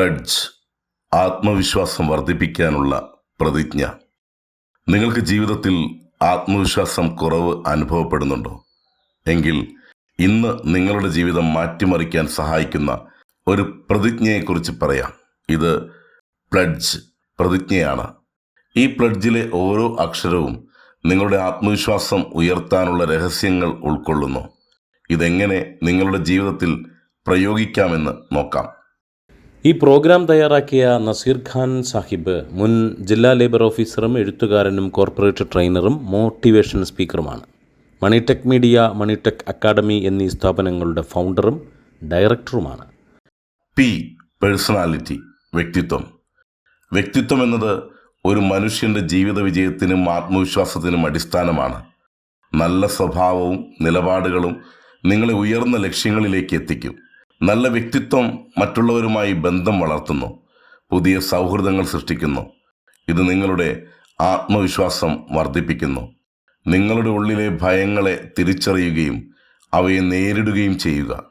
Pledge ആത്മവിശ്വാസം വർദ്ധിപ്പിക്കാനുള്ള പ്രതിജ്ഞ. നിങ്ങൾക്ക് ജീവിതത്തിൽ ആത്മവിശ്വാസം കുറവ് അനുഭവപ്പെടുന്നുണ്ടോ? എങ്കിൽ ഇന്ന് നിങ്ങളുടെ ജീവിതം മാറ്റിമറിക്കാൻ സഹായിക്കുന്ന ഒരു പ്രതിജ്ഞയെക്കുറിച്ച് പറയാം. ഇത് പ്ലഡ്ജ് പ്രതിജ്ഞയാണ്. ഈ പ്ലഡ്ജിലെ ഓരോ അക്ഷരവും നിങ്ങളുടെ ആത്മവിശ്വാസം ഉയർത്താനുള്ള രഹസ്യങ്ങൾ ഉൾക്കൊള്ളുന്നു. ഇതെങ്ങനെ നിങ്ങളുടെ ജീവിതത്തിൽ പ്രയോഗിക്കാമെന്ന് നോക്കാം. ഈ പ്രോഗ്രാം തയ്യാറാക്കിയ നസീർ ഖാൻ സാഹിബ് മുൻ ജില്ലാ ലേബർ ഓഫീസറും എഴുത്തുകാരനും കോർപ്പറേറ്റ് ട്രെയിനറും മോട്ടിവേഷൻ സ്പീക്കറുമാണ്. മണിടെക് മീഡിയ മണിടെക് അക്കാദമി എന്നീ സ്ഥാപനങ്ങളുടെ ഫൗണ്ടറും ഡയറക്ടറുമാണ്. പി പേഴ്സണാലിറ്റി വ്യക്തിത്വം. വ്യക്തിത്വം എന്നത് ഒരു മനുഷ്യന്റെ ജീവിത വിജയത്തിനും ആത്മവിശ്വാസത്തിനും അടിസ്ഥാനമാണ്. നല്ല സ്വഭാവവും നിലപാടുകളും നിങ്ങളെ ഉയർന്ന ലക്ഷ്യങ്ങളിലേക്ക് എത്തിക്കും. നല്ല വ്യക്തിത്വം മറ്റുള്ളവരുമായി ബന്ധം വളർത്തുന്നു. പുതിയ സൗഹൃദങ്ങൾ സൃഷ്ടിക്കുന്നു. ഇത് നിങ്ങളുടെ ആത്മവിശ്വാസം വർദ്ധിപ്പിക്കുന്നു. നിങ്ങളുടെ ഉള്ളിലെ ഭയങ്ങളെ തിരിച്ചറിയുകയും അവയെ നേരിടുകയും ചെയ്യുക.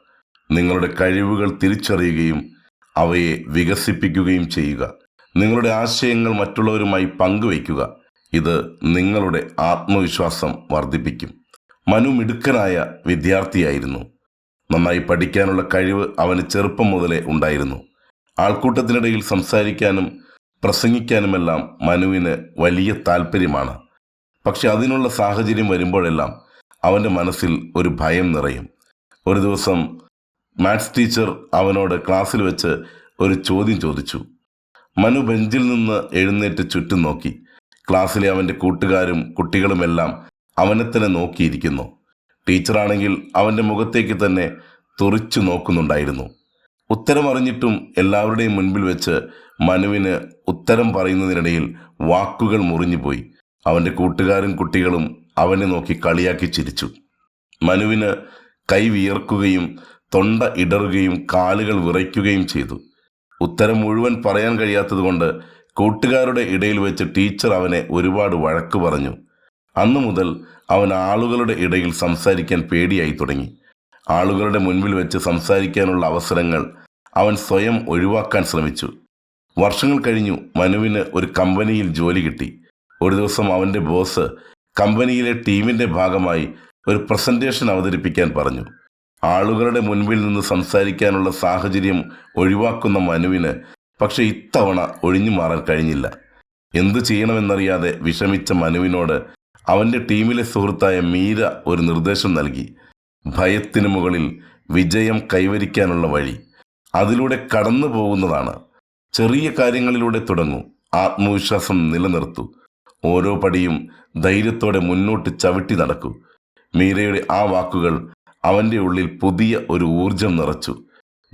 നിങ്ങളുടെ കഴിവുകൾ തിരിച്ചറിയുകയും അവയെ വികസിപ്പിക്കുകയും ചെയ്യുക. നിങ്ങളുടെ ആശയങ്ങൾ മറ്റുള്ളവരുമായി പങ്കുവയ്ക്കുക. ഇത് നിങ്ങളുടെ ആത്മവിശ്വാസം വർദ്ധിപ്പിക്കും. മനു മിടുക്കനായ വിദ്യാർത്ഥിയായിരുന്നു. നന്നായി പഠിക്കാനുള്ള കഴിവ് അവന് ചെറുപ്പം മുതലേ ഉണ്ടായിരുന്നു. ആൾക്കൂട്ടത്തിനിടയിൽ സംസാരിക്കാനും പ്രസംഗിക്കാനുമെല്ലാം മനുവിന് വലിയ താല്പര്യമാണ് പക്ഷെ അതിനുള്ള സാഹചര്യം വരുമ്പോഴെല്ലാം അവന്റെ മനസ്സിൽ ഒരു ഭയം നിറയും. ഒരു ദിവസം മാത്സ് ടീച്ചർ അവനോട് ക്ലാസ്സിൽ വെച്ച് ഒരു ചോദ്യം ചോദിച്ചു. മനു ബെഞ്ചിൽ നിന്ന് എഴുന്നേറ്റ് ചുറ്റും നോക്കി. ക്ലാസ്സിലെ അവന്റെ കൂട്ടുകാരും കുട്ടികളുമെല്ലാം അവനെ തന്നെ നോക്കിയിരിക്കുന്നു. ടീച്ചറാണെങ്കിൽ അവന്റെ മുഖത്തേക്ക് തന്നെ തുറിച്ചു നോക്കുന്നുണ്ടായിരുന്നു. ഉത്തരമറിഞ്ഞിട്ടും എല്ലാവരുടെയും മുൻപിൽ വെച്ച് മനുവിന് ഉത്തരം പറയുന്നതിനിടയിൽ വാക്കുകൾ മുറിഞ്ഞുപോയി. അവന്റെ കൂട്ടുകാരും കുട്ടികളും അവനെ നോക്കി കളിയാക്കി ചിരിച്ചു. മനുവിന് കൈ വിയർക്കുകയും തൊണ്ട ഇടറുകയും കാലുകൾ വിറയ്ക്കുകയും ചെയ്തു. ഉത്തരം മുഴുവൻ പറയാൻ കഴിയാത്തതുകൊണ്ട് കൂട്ടുകാരുടെ ഇടയിൽ വെച്ച് ടീച്ചർ അവനെ ഒരുപാട് വഴക്ക് പറഞ്ഞു. അന്നു മുതൽ അവൻ ആളുകളുടെ ഇടയിൽ സംസാരിക്കാൻ പേടിയായി തുടങ്ങി. ആളുകളുടെ മുൻപിൽ വെച്ച് സംസാരിക്കാനുള്ള അവസരങ്ങൾ അവൻ സ്വയം ഒഴിവാക്കാൻ ശ്രമിച്ചു. വർഷങ്ങൾ കഴിഞ്ഞു മനുവിന് ഒരു കമ്പനിയിൽ ജോലി കിട്ടി. ഒരു ദിവസം അവന്റെ ബോസ് കമ്പനിയിലെ ടീമിന്റെ ഭാഗമായി ഒരു പ്രസന്റേഷൻ അവതരിപ്പിക്കാൻ പറഞ്ഞു. ആളുകളുടെ മുൻപിൽ നിന്ന് സംസാരിക്കാനുള്ള സാഹചര്യം ഒഴിവാക്കുന്ന മനുവിന് പക്ഷേ ഇത്തവണ ഒഴിഞ്ഞു മാറാൻ കഴിഞ്ഞില്ല. എന്തു ചെയ്യണമെന്നറിയാതെ വിഷമിച്ച മനുവിനോട് അവന്റെ ടീമിലെ സുഹൃത്തായ മീര ഒരു നിർദ്ദേശം നൽകി. ഭയത്തിനു മുകളിൽ വിജയം കൈവരിക്കാനുള്ള വഴി. അതിലൂടെ കടന്നു പോകുന്നതാണ്. ചെറിയ കാര്യങ്ങളിലൂടെ തുടങ്ങൂ. ആത്മവിശ്വാസം നിലനിർത്തു. ഓരോ പടിയും ധൈര്യത്തോടെ മുന്നോട്ട് ചവിട്ടി നടക്കൂ. മീരയുടെ ആ വാക്കുകൾ അവന്റെ ഉള്ളിൽ പുതിയ ഒരു ഊർജം നിറച്ചു.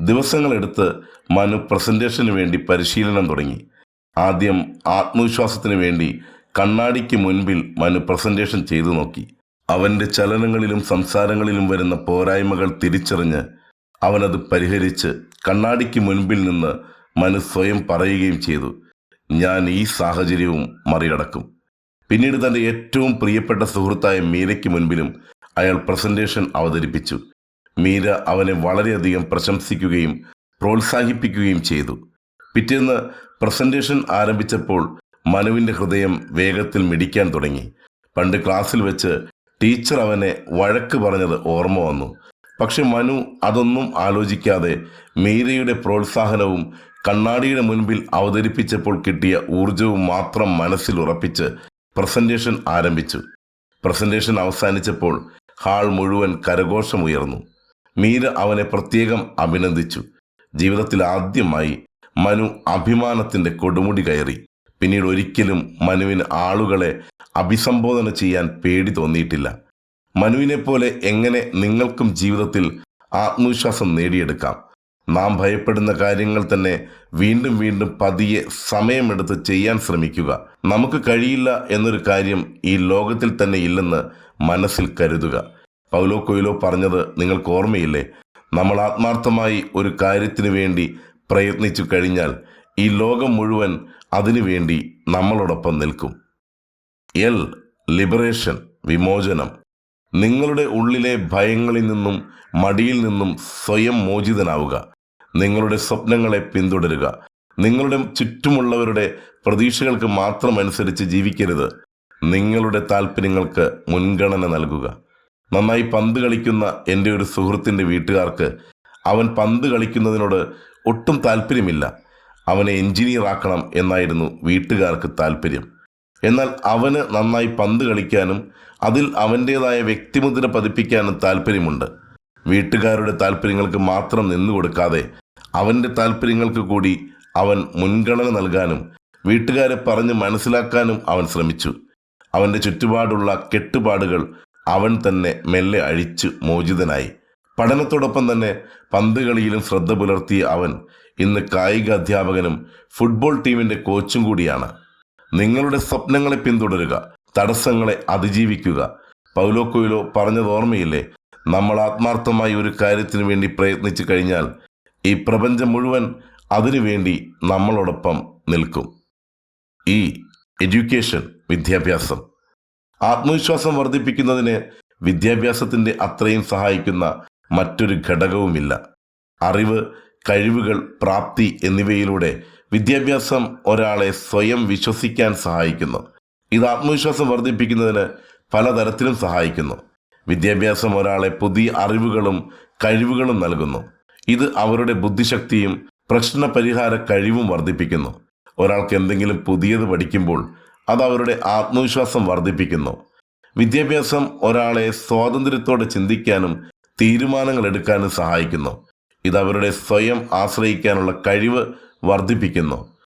ദിവസങ്ങളെടുത്ത് മനു പ്രസന്റേഷന് വേണ്ടി പരിശീലനം തുടങ്ങി. ആദ്യം ആത്മവിശ്വാസത്തിന് വേണ്ടി കണ്ണാടിക്ക് മുൻപിൽ മനു പ്രസന്റേഷൻ ചെയ്തു നോക്കി. അവന്റെ ചലനങ്ങളിലും സംസാരങ്ങളിലും വരുന്ന പോരായ്മകൾ തിരിച്ചറിഞ്ഞ് അവനത് പരിഹരിച്ച് കണ്ണാടിക്ക് മുൻപിൽ നിന്ന് മനു സ്വയം പറയുകയും ചെയ്തു. ഞാൻ ഈ സാഹചര്യവും മറികടക്കും. പിന്നീട് തന്റെ ഏറ്റവും പ്രിയപ്പെട്ട സുഹൃത്തായ മീരയ്ക്ക് മുൻപിലും അയാൾ പ്രസന്റേഷൻ അവതരിപ്പിച്ചു. മീര അവനെ വളരെയധികം പ്രശംസിക്കുകയും പ്രോത്സാഹിപ്പിക്കുകയും ചെയ്തു. പിറ്റേന്ന് പ്രസന്റേഷൻ ആരംഭിച്ചപ്പോൾ മനുവിന്റെ ഹൃദയം വേഗത്തിൽ മിടിക്കാൻ തുടങ്ങി. പണ്ട് ക്ലാസ്സിൽ വെച്ച് ടീച്ചർ അവനെ വഴക്ക് പറഞ്ഞത് ഓർമ്മ വന്നു. പക്ഷെ മനു അതൊന്നും ആലോചിക്കാതെ മീരയുടെ പ്രോത്സാഹനവും കണ്ണാടിയുടെ മുൻപിൽ അവതരിപ്പിച്ചപ്പോൾ കിട്ടിയ ഊർജവും മാത്രം മനസ്സിൽ ഉറപ്പിച്ച് പ്രസന്റേഷൻ ആരംഭിച്ചു. പ്രസന്റേഷൻ അവസാനിച്ചപ്പോൾ ഹാൾ മുഴുവൻ കരഘോഷമുയർന്നു മീര അവനെ പ്രത്യേകം അഭിനന്ദിച്ചു. ജീവിതത്തിൽ ആദ്യമായി മനു അഭിമാനത്തിന്റെ കൊടുമുടി കയറി. പിന്നീട് ഒരിക്കലും മനുവിന് ആളുകളെ അഭിസംബോധന ചെയ്യാൻ പേടി തോന്നിയിട്ടില്ല. മനുവിനെ പോലെ എങ്ങനെ നിങ്ങൾക്കും ജീവിതത്തിൽ ആത്മവിശ്വാസം നേടിയെടുക്കാം? നാം ഭയപ്പെടുന്ന കാര്യങ്ങൾ തന്നെ വീണ്ടും വീണ്ടും പതിയെ സമയമെടുത്ത് ചെയ്യാൻ ശ്രമിക്കുക. നമുക്ക് കഴിയില്ല എന്നൊരു കാര്യം ഈ ലോകത്തിൽ തന്നെ ഇല്ലെന്ന് മനസ്സിൽ കരുതുക. പൗലോ കൊയിലോ പറഞ്ഞത് നിങ്ങൾക്ക് ഓർമ്മയില്ലേ? നമ്മൾ ആത്മാർത്ഥമായി ഒരു കാര്യത്തിനു വേണ്ടി പ്രയത്നിച്ചു കഴിഞ്ഞാൽ ഈ ലോകം മുഴുവൻ അതിനുവേണ്ടി നമ്മളോടൊപ്പം നിൽക്കും. എൽ ലിബറേഷൻ വിമോചനം. നിങ്ങളുടെ ഉള്ളിലെ ഭയങ്ങളിൽ നിന്നും മടിയിൽ നിന്നും സ്വയം മോചിതനാവുക. നിങ്ങളുടെ സ്വപ്നങ്ങളെ പിന്തുടരുക. നിങ്ങളുടെ ചുറ്റുമുള്ളവരുടെ പ്രതീക്ഷകൾക്ക് മാത്രം അനുസരിച്ച് ജീവിക്കരുത്. നിങ്ങളുടെ താല്പര്യങ്ങൾക്ക് മുൻഗണന നൽകുക. നന്നായി പന്ത് കളിക്കുന്ന എന്റെ ഒരു സുഹൃത്തിന്റെ വീട്ടുകാർക്ക് അവൻ പന്ത് കളിക്കുന്നതിനോട് ഒട്ടും താല്പര്യമില്ല അവനെ എഞ്ചിനീയർ ആക്കണം എന്നായിരുന്നു വീട്ടുകാർക്ക് താല്പര്യം എന്നാൽ അവന് നന്നായി പന്ത് കളിക്കാനും അതിൽ അവന്റേതായ വ്യക്തിമുദ്ര പതിപ്പിക്കാനും താല്പര്യമുണ്ട് വീട്ടുകാരുടെ താല്പര്യങ്ങൾക്ക് മാത്രം നിന്നു കൊടുക്കാതെ അവന്റെ താല്പര്യങ്ങൾക്ക് കൂടി അവൻ മുൻഗണന നൽകാനും വീട്ടുകാരെ പറഞ്ഞ് മനസ്സിലാക്കാനും അവൻ ശ്രമിച്ചു. അവന്റെ ചുറ്റുപാടുള്ള കെട്ടുപാടുകൾ അവൻ തന്നെ മെല്ലെ അഴിച്ച് മോചിതനായി. പഠനത്തോടൊപ്പം തന്നെ പന്ത് കളിയിലും ശ്രദ്ധ പുലർത്തിയ അവൻ ഇന്ന് കായിക അധ്യാപകനും ഫുട്ബോൾ ടീമിന്റെ കോച്ചും കൂടിയാണ്. നിങ്ങളുടെ സ്വപ്നങ്ങളെ പിന്തുടരുക തടസ്സങ്ങളെ അതിജീവിക്കുക. പൗലോ കൊയിലോ പറഞ്ഞത് ഓർമ്മയില്ലേ? നമ്മൾ ആത്മാർത്ഥമായി ഒരു കാര്യത്തിനു വേണ്ടി പ്രയത്നിച്ചു കഴിഞ്ഞാൽ ഈ പ്രപഞ്ചം മുഴുവൻ അതിനുവേണ്ടി നമ്മളോടൊപ്പം നിൽക്കും. ഈ എഡ്യൂക്കേഷൻ വിദ്യാഭ്യാസം. ആത്മവിശ്വാസം വർദ്ധിപ്പിക്കുന്നതിന് വിദ്യാഭ്യാസത്തിന്റെ അത്രയും സഹായിക്കുന്ന മറ്റൊരു ഘടകവുമില്ല. അറിവ് കഴിവുകൾ പ്രാപ്തി എന്നിവയിലൂടെ വിദ്യാഭ്യാസം ഒരാളെ സ്വയം വിശ്വസിക്കാൻ സഹായിക്കുന്നു. ഇത് ആത്മവിശ്വാസം വർദ്ധിപ്പിക്കുന്നതിന് പലതരത്തിലും സഹായിക്കുന്നു. വിദ്യാഭ്യാസം ഒരാളെ പുതിയ അറിവുകളും കഴിവുകളും നൽകുന്നു. ഇത് അവരുടെ ബുദ്ധിശക്തിയും പ്രശ്ന പരിഹാര കഴിവും വർദ്ധിപ്പിക്കുന്നു. ഒരാൾക്ക് എന്തെങ്കിലും പുതിയത് പഠിക്കുമ്പോൾ അത് അവരുടെ ആത്മവിശ്വാസം വർദ്ധിപ്പിക്കുന്നു. വിദ്യാഭ്യാസം ഒരാളെ സ്വാതന്ത്ര്യത്തോടെ ചിന്തിക്കാനും തീരുമാനങ്ങൾ എടുക്കാനും സഹായിക്കുന്നു. ഇത് അവരുടെ സ്വയം ആശ്രയിക്കാനുള്ള കഴിവ് വർദ്ധിപ്പിക്കുന്നു.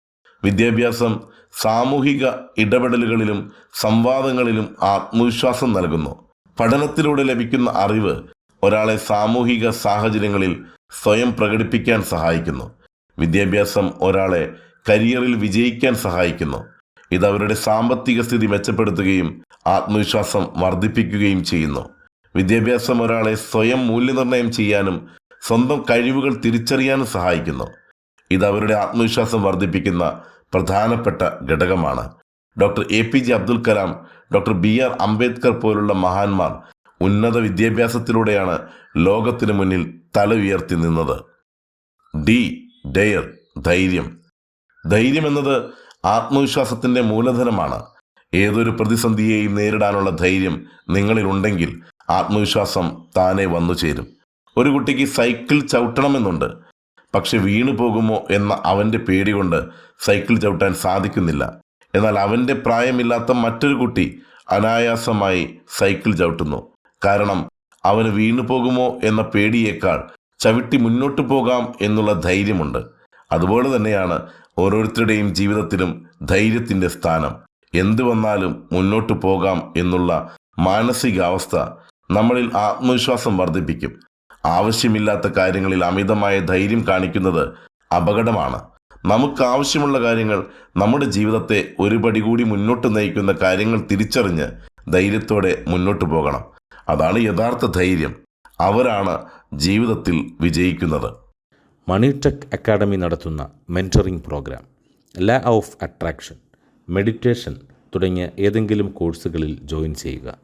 വിദ്യാഭ്യാസം സാമൂഹിക ഇടപെടലുകളിലും സംവാദങ്ങളിലും ആത്മവിശ്വാസം നൽകുന്നു. പഠനത്തിലൂടെ ലഭിക്കുന്ന അറിവ് ഒരാളെ സാമൂഹിക സാഹചര്യങ്ങളിൽ സ്വയം പ്രകടിപ്പിക്കാൻ സഹായിക്കുന്നു. വിദ്യാഭ്യാസം ഒരാളെ കരിയറിൽ വിജയിക്കാൻ സഹായിക്കുന്നു. ഇത് അവരുടെ സാമ്പത്തിക സ്ഥിതി മെച്ചപ്പെടുത്തുകയും ആത്മവിശ്വാസം വർദ്ധിപ്പിക്കുകയും ചെയ്യുന്നു. വിദ്യാഭ്യാസം ഒരാളെ സ്വയം മൂല്യനിർണയം ചെയ്യാനും സ്വന്തം കഴിവുകൾ തിരിച്ചറിയാനും സഹായിക്കുന്നു. ഇത് അവരുടെ ആത്മവിശ്വാസം വർദ്ധിപ്പിക്കുന്ന പ്രധാനപ്പെട്ട ഘടകമാണ്. Doctor A P J Abdul Kalam doctor B R Ambedkar പോലുള്ള മഹാന്മാർ ഉന്നത വിദ്യാഭ്യാസത്തിലൂടെയാണ് ലോകത്തിനു മുന്നിൽ തല ഉയർത്തി നിന്നത്. ഡി. ഡെയർ ധൈര്യം. ധൈര്യം എന്നത് ആത്മവിശ്വാസത്തിന്റെ മൂലധനമാണ്. ഏതൊരു പ്രതിസന്ധിയെയും നേരിടാനുള്ള ധൈര്യം നിങ്ങളിലുണ്ടെങ്കിൽ ആത്മവിശ്വാസം താനെ വന്നു ചേരും ഒരു കുട്ടിക്ക് സൈക്കിൾ ചവിട്ടണമെന്നുണ്ട്. പക്ഷെ വീണു പോകുമോ എന്ന അവന്റെ പേടി കൊണ്ട് സൈക്കിൾ ചവിട്ടാൻ സാധിക്കുന്നില്ല. എന്നാൽ അവന്റെ പ്രായമില്ലാത്ത മറ്റൊരു കുട്ടി അനായാസമായി സൈക്കിൾ ചവിട്ടുന്നു. കാരണം അവന് വീണു പോകുമോ എന്ന പേടിയേക്കാൾ ചവിട്ടി മുന്നോട്ട് പോകാം എന്നുള്ള ധൈര്യമുണ്ട്. അതുപോലെ തന്നെയാണ് ഓരോരുത്തരുടെയും ജീവിതത്തിലും ധൈര്യത്തിന്റെ സ്ഥാനം. എന്തു വന്നാലും മുന്നോട്ട് പോകാം എന്നുള്ള മാനസികാവസ്ഥ നമ്മളിൽ ആത്മവിശ്വാസം വർദ്ധിപ്പിക്കും. ആവശ്യമില്ലാത്ത കാര്യങ്ങളിൽ അമിതമായ ധൈര്യം കാണിക്കുന്നത് അപകടമാണ്. നമുക്ക് ആവശ്യമുള്ള കാര്യങ്ങൾ നമ്മുടെ ജീവിതത്തെ ഒരുപടി കൂടി മുന്നോട്ട് നയിക്കുന്ന കാര്യങ്ങൾ തിരിച്ചറിഞ്ഞ് ധൈര്യത്തോടെ മുന്നോട്ട് പോകണം. അതാണ് യഥാർത്ഥ ധൈര്യം. അവരാണ് ജീവിതത്തിൽ വിജയിക്കുന്നത്. മണിടെക് അക്കാഡമി നടത്തുന്ന mentoring program law of attraction meditation തുടങ്ങിയ ഏതെങ്കിലും കോഴ്സുകളിൽ ജോയിൻ ചെയ്യുക.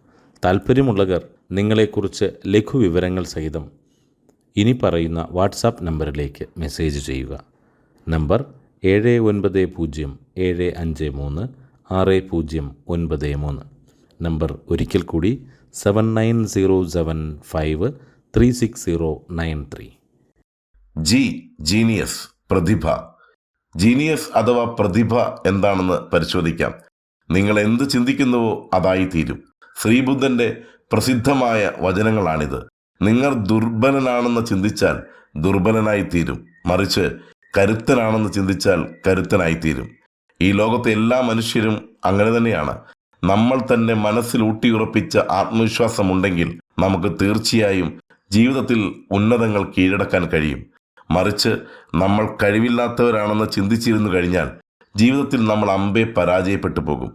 താല്പര്യമുള്ളവർ നിങ്ങളെക്കുറിച്ച് ലഘുവിവരങ്ങൾ സഹിതം ഇനി പറയുന്ന വാട്സാപ്പ് നമ്പറിലേക്ക് മെസ്സേജ് ചെയ്യുക. നമ്പർ ഏഴ് ഒൻപത് പൂജ്യം ഏഴ് അഞ്ച് മൂന്ന് ആറ് പൂജ്യം ഒൻപത് മൂന്ന്. നമ്പർ ഒരിക്കൽ കൂടി seven nine zero seven five three six zero nine three. G genius പ്രതിഭ. ജീനിയസ് അഥവാ പ്രതിഭ എന്താണെന്ന് പരിശോധിക്കാം. നിങ്ങൾ എന്ത് ചിന്തിക്കുന്നുവോ അതായി തീരും ശ്രീബുദ്ധന്റെ പ്രസിദ്ധമായ വചനങ്ങളാണിത്. നിങ്ങൾ ദുർബലനാണെന്ന് ചിന്തിച്ചാൽ ദുർബലനായി തീരും മറിച്ച് കരുത്തനാണെന്ന് ചിന്തിച്ചാൽ കരുത്തനായി തീരും ഈ ലോകത്തെ എല്ലാ മനുഷ്യരും അങ്ങനെ തന്നെയാണ്. നമ്മൾ തന്നെ മനസ്സിൽ ഊട്ടിയുറപ്പിച്ച ആത്മവിശ്വാസമുണ്ടെങ്കിൽ നമുക്ക് തീർച്ചയായും ജീവിതത്തിൽ ഉന്നതങ്ങൾ കീഴടക്കാൻ കഴിയും. മറിച്ച് നമ്മൾ കഴിവില്ലാത്തവരാണെന്ന് ചിന്തിച്ചിരുന്നു കഴിഞ്ഞാൽ ജീവിതത്തിൽ നമ്മൾ അമ്പെ പരാജയപ്പെട്ടു പോകും.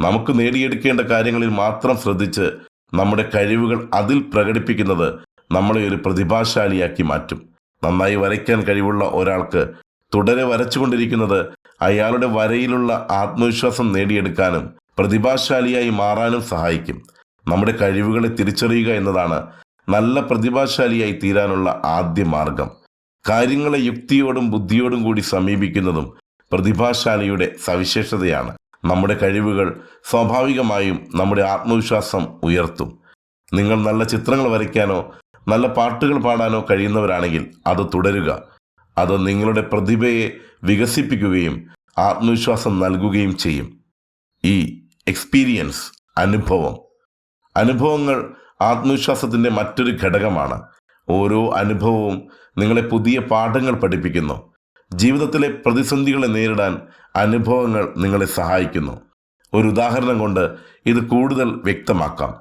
നമുക്ക് നേടിയെടുക്കേണ്ട കാര്യങ്ങളിൽ മാത്രം ശ്രദ്ധിച്ച് നമ്മുടെ കഴിവുകൾ അതിൽ പ്രകടിപ്പിക്കുന്നത് നമ്മളെ ഒരു പ്രതിഭാശാലിയാക്കി മാറ്റും. നന്നായി വരയ്ക്കാൻ കഴിവുള്ള ഒരാൾക്ക് തുടരെ വരച്ചുകൊണ്ടിരിക്കുന്നത് അയാളുടെ വരയിലുള്ള ആത്മവിശ്വാസം നേടിയെടുക്കാനും പ്രതിഭാശാലിയായി മാറാനും സഹായിക്കും. നമ്മുടെ കഴിവുകളെ തിരിച്ചറിയുക എന്നതാണ് നല്ല പ്രതിഭാശാലിയായി തീരാനുള്ള ആദ്യ മാർഗം. കാര്യങ്ങളെ യുക്തിയോടും ബുദ്ധിയോടും കൂടി സമീപിക്കുന്നതും പ്രതിഭാശാലിയുടെ സവിശേഷതയാണ്. നമ്മുടെ കഴിവുകൾ സ്വാഭാവികമായും നമ്മുടെ ആത്മവിശ്വാസം ഉയർത്തും. നിങ്ങൾ നല്ല ചിത്രങ്ങൾ വരയ്ക്കാനോ നല്ല പാട്ടുകൾ പാടാനോ കഴിയുന്നവരാണെങ്കിൽ അത് തുടരുക. അത് നിങ്ങളുടെ പ്രതിഭയെ വികസിപ്പിക്കുകയും ആത്മവിശ്വാസം നൽകുകയും ചെയ്യും. ഈ എക്സ്പീരിയൻസ് അനുഭവം. അനുഭവങ്ങൾ ആത്മവിശ്വാസത്തിന്റെ മറ്റൊരു ഘടകമാണ്. ഓരോ അനുഭവവും നിങ്ങളെ പുതിയ പാഠങ്ങൾ പഠിപ്പിക്കുന്നു. ജീവിതത്തിലെ പ്രതിസന്ധികളെ നേരിടാൻ അനുഭവങ്ങൾ നിങ്ങളെ സഹായിക്കുന്നു. ഒരു ഉദാഹരണം കൊണ്ട് ഇത് കൂടുതൽ വ്യക്തമാക്കാം.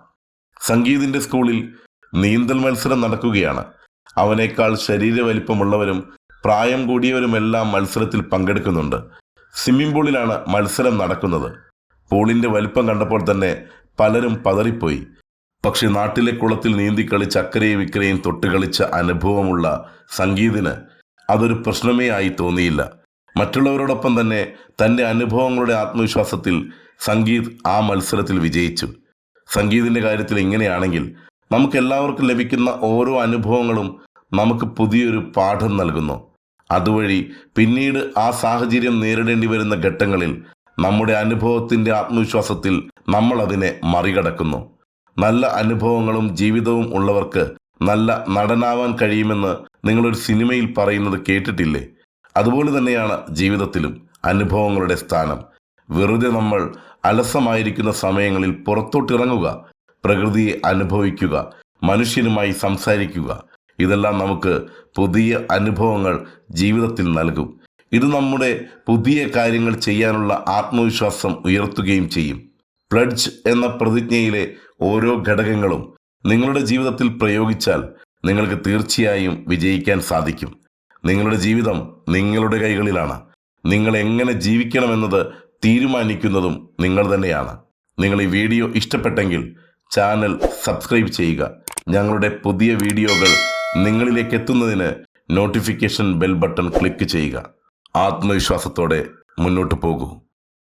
സംഗീതിന്റെ സ്കൂളിൽ നീന്തൽ മത്സരം നടക്കുകയാണ്. അവനേക്കാൾ ശരീരവലിപ്പമുള്ളവരും പ്രായം കൂടിയവരുമെല്ലാം മത്സരത്തിൽ പങ്കെടുക്കുന്നുണ്ട്. സ്വിമ്മിംഗ് പൂളിലാണ് മത്സരം നടക്കുന്നത്. പൂളിന്റെ വലിപ്പം കണ്ടപ്പോൾ തന്നെ പലരും പതറിപ്പോയി. പക്ഷെ നാട്ടിലെ കുളത്തിൽ നീന്തിക്കളിച്ച് അക്കരയും ഇക്കരയും തൊട്ടുകളിച്ച അനുഭവമുള്ള സംഗീതിന് അതൊരു പ്രശ്നമേ ആയി തോന്നിയില്ല. മറ്റുള്ളവരോടൊപ്പം തന്നെ തന്റെ അനുഭവങ്ങളുടെ ആത്മവിശ്വാസത്തിൽ സംഗീത് ആ മത്സരത്തിൽ വിജയിച്ചു. സംഗീതിന്റെ കാര്യത്തിൽ ഇങ്ങനെയാണെങ്കിൽ നമുക്ക് എല്ലാവർക്കും ലഭിക്കുന്ന ഓരോ അനുഭവങ്ങളും നമുക്ക് പുതിയൊരു പാഠം നൽകുന്നു. അതുവഴി പിന്നീട് ആ സാഹചര്യം നേരിടേണ്ടി വരുന്ന ഘട്ടങ്ങളിൽ നമ്മുടെ അനുഭവത്തിന്റെ ആത്മവിശ്വാസത്തിൽ നമ്മൾ അതിനെ മറികടക്കുന്നു. നല്ല അനുഭവങ്ങളും ജീവിതവും ഉള്ളവർക്ക് നല്ല നടനാവാൻ കഴിയുമെന്ന് നിങ്ങളൊരു സിനിമയിൽ പറയുന്നത് കേട്ടിട്ടില്ലേ? അതുപോലെ തന്നെയാണ് ജീവിതത്തിലും അനുഭവങ്ങളുടെ സ്ഥാനം. വെറുതെ നമ്മൾ അലസമായിരിക്കുന്ന സമയങ്ങളിൽ പുറത്തോട്ടിറങ്ങുക പ്രകൃതിയെ അനുഭവിക്കുക മനുഷ്യനുമായി സംസാരിക്കുക ഇതെല്ലാം നമുക്ക് പുതിയ അനുഭവങ്ങൾ ജീവിതത്തിൽ നൽകും. ഇത് നമ്മുടെ പുതിയ കാര്യങ്ങൾ ചെയ്യാനുള്ള ആത്മവിശ്വാസം ഉയർത്തുകയും ചെയ്യും. പ്ലഡ്ജ് എന്ന പ്രതിജ്ഞയിലെ ഓരോ ഘടകങ്ങളും നിങ്ങളുടെ ജീവിതത്തിൽ പ്രയോഗിച്ചാൽ നിങ്ങൾക്ക് തീർച്ചയായും വിജയിക്കാൻ സാധിക്കും. നിങ്ങളുടെ ജീവിതം നിങ്ങളുടെ കൈകളിലാണ്. നിങ്ങൾ എങ്ങനെ ജീവിക്കണമെന്നത് തീരുമാനിക്കുന്നതും നിങ്ങൾ തന്നെയാണ്. നിങ്ങൾ ഈ വീഡിയോ ഇഷ്ടപ്പെട്ടെങ്കിൽ ചാനൽ സബ്സ്ക്രൈബ് ചെയ്യുക. ഞങ്ങളുടെ പുതിയ വീഡിയോകൾ നിങ്ങളിലേക്ക് എത്തുന്നതിന് നോട്ടിഫിക്കേഷൻ ബെൽ ബട്ടൺ ക്ലിക്ക് ചെയ്യുക. ആത്മവിശ്വാസത്തോടെ മുന്നോട്ട് പോകൂ.